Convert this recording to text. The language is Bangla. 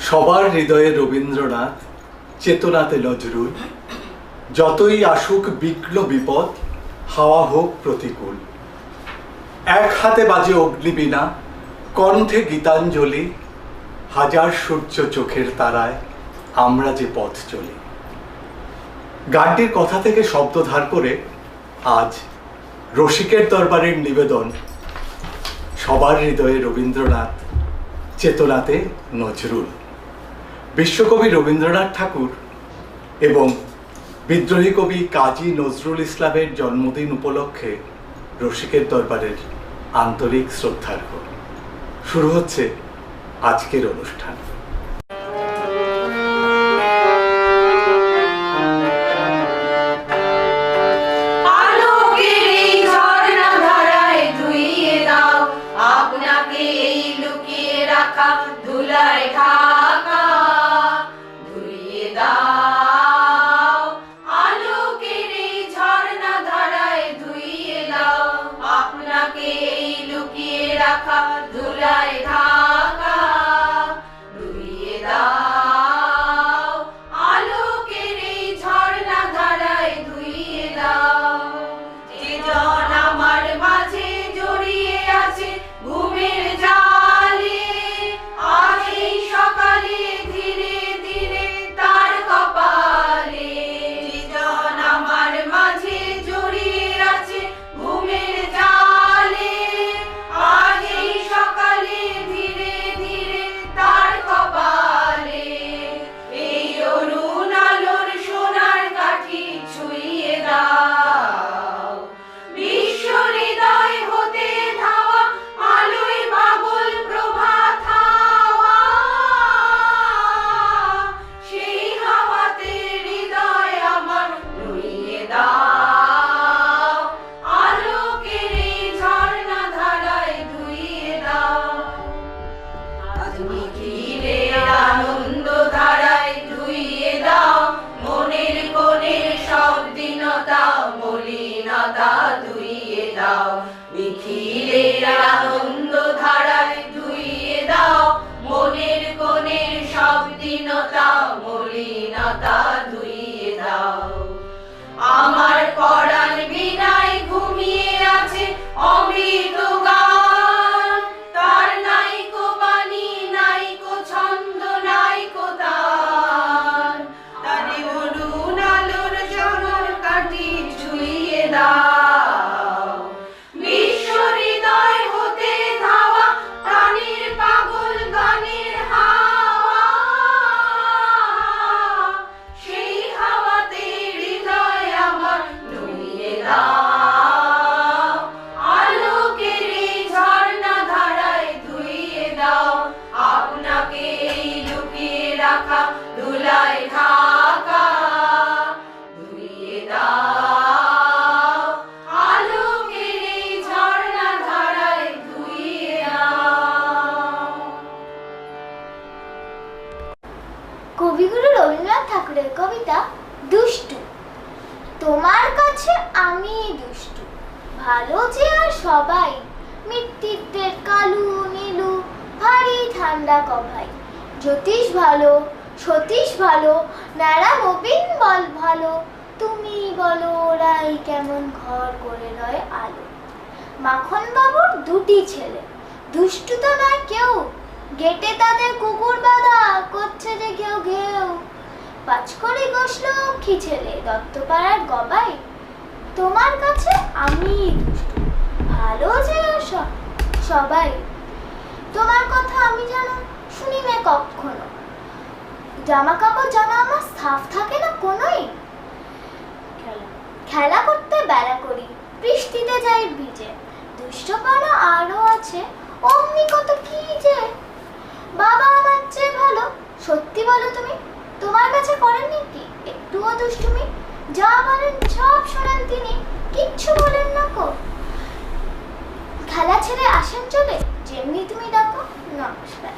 সবার হৃদয়ে রবীন্দ্রনাথ, চেতনাতে নজরুল। যতই আসুক বিঘ্ন বিপদ, হাওয়া হোক প্রতিকূল। এক হাতে বাজে অগ্নিবীণা, কণ্ঠে গীতাঞ্জলি, হাজার সূর্য চোখের তারায় আমরা যে পথ চলি। গানটির কথা থেকে শব্দ ধার করে আজ রসিকের দরবারের নিবেদন, সবার হৃদয়ে রবীন্দ্রনাথ, চেতনাতে নজরুল। বিশ্বকবি রবীন্দ্রনাথ ঠাকুর এবং বিদ্রোহী কবি কাজী নজরুল ইসলামের জন্মদিন উপলক্ষে রসিকের দরবারের আন্তরিক শ্রদ্ধার্ঘ শুরু হচ্ছে আজকের অনুষ্ঠান। রাখা ধুলায় মলিনতা ধুইয়ে দাও। নিখিলে আনন্দ ধারায় ধুইয়ে দাও। মনের কোণের সব দীনতা মলিনতা ধুইয়ে দাও। আমার পরাণ বিনায় ঘুমিয়ে আছে কবিগুরু রবীন্দ্রনাথ ঠাকুরের কবিতা দুষ্টু। তোমার কাছে আমি দুষ্টু। ভালো যে আর সবাই মৃত্যুদের কালু নীলু, ভারী ঠান্ডা কভাই। জ্যোতিষ ভালো, সতীশ ভালো, নারা নবীন বল ভালো। তুমি বলো ওরাই কেমন ঘর করে রয় আলো। মাখন বাবুর দুটি ছেলে। দুষ্টু তো নয় কেউ। গেটে তাদের কুকুর বাঁধা, করছে যে কেউ ঘেউ। পাঁচ করে গোসলো কি ছেলে, দত্তপাড়ার গবাই। তোমার কাছে আমি দুষ্টু, ভালো যে সবাই। তোমার কথা আমি জানো শুনি না কখনো। জামা কাপড় জানা আমার সাফ থাকে না কোনোই। খেলা। করতে বেলা করি বৃষ্টিতে যাই ভিজে। দুষ্টপাড়া আরও আছে অমনি কত কি যে। বাবা আমার চেয়ে ভালো সত্যি বলো তুমি তোমার কাছে করেননি কি? একটুও দুষ্টুমি? যা বলেন সব শোনেন তিনি কিচ্ছু বলেন না কো। খেলা ছেড়ে আসেন চলে যেমনি তুমি ডাকো নমস্কার।